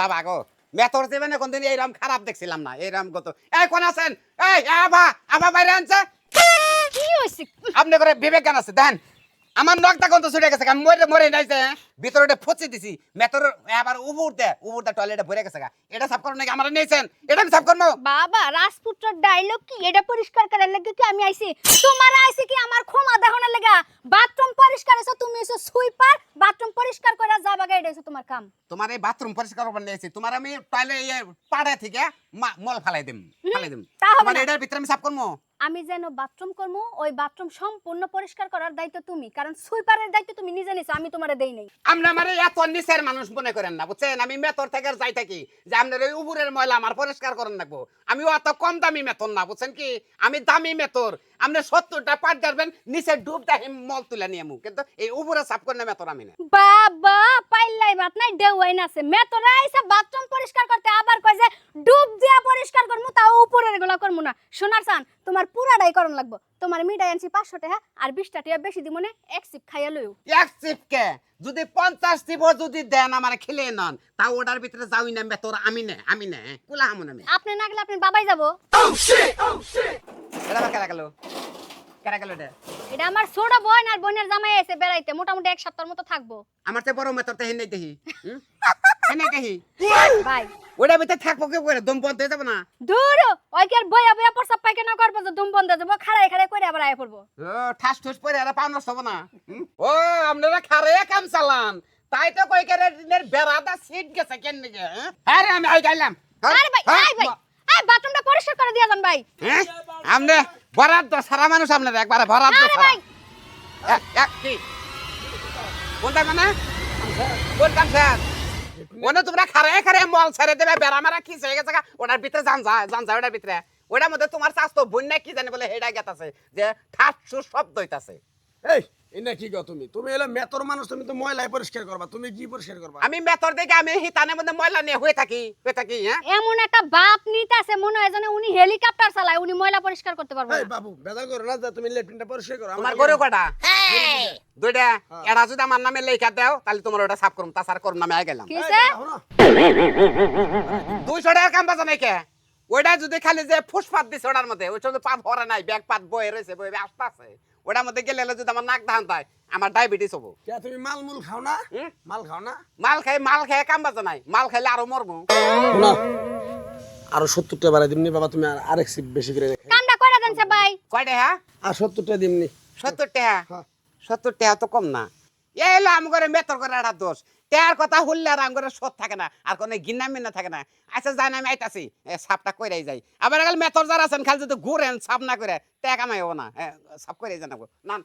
বাবা গো মেথর জীবনে কোনদিন এইরকম খারাপ দেখছিলাম না এইরকম গত এই কোন আছেন? এই আবা আবা বাইরে আনছে। কি হইছে? আপনি করে বিবেক জ্ঞান আছে দেন। আমার নখটা কোন তো ছুটে গেছে আমি মরে মরে নাইছে ভিতরে ওটা ফচি দিছি। মেথর আবার উপর দে উপর দে টয়লেটে ভরে গেছে। এটা সাফ করুন নাকি? আমার নিয়েছেন। এটা আমি সাফ করব। বাবা রাজপুত্র ডায়লগ কি? এটা পরিষ্কার করার লাগে কি আমি আইছি? তোমার আইছি কি আমার ক্ষমা দেখানোর লাগা? বাথরুম পরিষ্কার এসো তুমি এসো সুইপার বাথরুম পরিষ্কার করে যাবা এটা হইছে তোমার কাম। তোমার এই বাথরুম পরিষ্কার করবার নিয়েছি তোমার আমি টয়লেট পাড়ে থেকে মা- মল ফালাই দিম ফালাই দিম। তা হবে তোমার না। এটার ভিতরে আমি সাফ করব। আমি যেন বাথরুম করব ওই বাথরুম সম্পূর্ণ পরিষ্কার করার দায়িত্ব তুমি। কারণ সুইপারের দায়িত্ব তুমি নিজে নিছো আমি তোমারে দেই নাই। আমরা আমার এত নিচের মানুষ মনে করেন না বুঝছেন? আমি মেতর থেকে যাই থাকি যে আপনার ওই উপরের ময়লা আমার পরিষ্কার করেন রাখব। আমি অত কম দামি মেতর না বুঝছেন কি? আমি দামি মেতর। আপনি সত্তরটা পাট গাড়বেন নিচে ডুব দাহি মল তুলে নিয়ে কিন্তু এই উপরে সাফ করে মেতর আমি না বাবা পাইলাই বাত নাই দেওয়াইন আছে। মে তোরা আইসা বাথরুম পরিষ্কার করতে আবার কয় যে ডুব দিয়া পরিষ্কার করমু তাও উপরেরগুলা করমু না। সোনার সান তোমার পুরাটাই করন লাগবো। তোমার মিঠাই আনছি পাঁচশো টাকা আর বিশটা টাকা বেশি দিব না এক সিপ খাইয়া লইও। এক চিপকে যদি পঞ্চাশ চিপও যদি দেন আমার খেলে নন তা ওটার ভিতরে যাওই না মেতর আমি না আমি না কুলা হামুন আমি আপনি না গেলে আপনি বাবাই যাব। এটা আবার কেরা গেল কেরা গেল এটা? এটা আমার ছোট বোন আর বোনের জামাই এসে বেড়াইতে মোটামুটি এক সপ্তাহের মতো থাকব। আমার তো বড় মেতর তো হেন দেখি হুম? দেখি ভাই ওটার ভিতরে থাকব কেউ করে? দম বন্ধ হয়ে যাব না? দূর ওই কি আর বইয়া বইয়া প্রসাব পায়খানা করব যে দুম বন্ধ যাব? খাড়াই খাড়াই করে আবার আয় পড়ব। ঠাস ঠুস পরে আর পাও নষ্ট হব না ও আপনারা খারে কাম চালান। তাই তো কই করে দিনের বেড়াটা সিট গেছে কেন নিকে হ্যাঁ? আমি আই গাইলাম? আরে ভাই হ্যাঁ? ভাই আয় বাথরুমটা পরিষ্কার করে দিয়া যান ভাই। হ্যাঁ? আমনে বরাদ্দ সারা মানুষ আপনার একবারে বরাদ্দ সারা এক এক কি? কোনটা মানে? কোন স্যার? ওনে তোমরা খারে খারে মল ছেড়ে দেবে বেড়া মারা কি হয়ে গেছে ওটার ভিতরে জান যা জান যায় ওটার ভিতরে। ওটার মধ্যে তোমার স্বাস্থ্য বন্যা কি জানে বলে হেডা গেতাছে যে ঠাট ঠুস শব্দ হইতাছে। এই এটা কি কও তুমি? তুমি এলো মেতর মানুষ তুমি তো পরিষ্কার করবা তুমি কি পরিষ্কার করবা? আমি মেতর দেখে আমি হিতানের মধ্যে ময়লা নিয়ে হয়ে থাকি হয়ে থাকি হ্যাঁ? এমন একটা বাপ নিতে আছে মনে হয় যেন উনি হেলিকপ্টার চালায় উনি ময়লা পরিষ্কার করতে পারবে এই বাবু করো না যে তুমি লেট্রিনটা পরিষ্কার করো তোমার আমার গরু কটা? দুইটা? এটা যদি আমার নামে লেখা দাও তাহলে তোমার ওটা সাফ করুম তাছাড়া করুম নামে আই গেলাম। দুইশো টাকার কাম বাজা নাই কে ওইটা যদি খালি যে ফুসপাত দিছে ওটার মধ্যে ওই সময় পাত ভরা নাই ব্যাগ পাত বয়ে রয়েছে বয়ে আসতে আছে ওটার মধ্যে গেলে যদি আমার নাক ধান পায় আমার ডায়াবেটিস হব। তুমি মাল মুল খাও না? মাল খাও না? মাল খাই মাল খাই কাম বাজা নাই মাল খাইলে আরও মরবো। আরও সত্তরটা বাড়াই দিমনি বাবা তুমি আর আরেক সিপ বেশি করে রেখে কামটা কয়টা দেন সে ভাই? কয়টা হ্যাঁ? আর সত্তরটা দিমনি। সত্তরটা টাকা হ্যাঁ। সত্তরটা এত তো কম না। এই হলো আম করে মেতর করে একটা দোষ। তার কথা হুললে আর আম করে সৎ থাকে না, আর কোনো গিন্না মিন্না থাকে না। আচ্ছা যাই না, আমি আইতাছি। সাপটা কইরাই যাই। আবার গেল মেতর যারা আছেন, খালি যদি ঘুরেন, সাপ না করে টেকা কামাই হব না। সাপ কইরাই জানাব না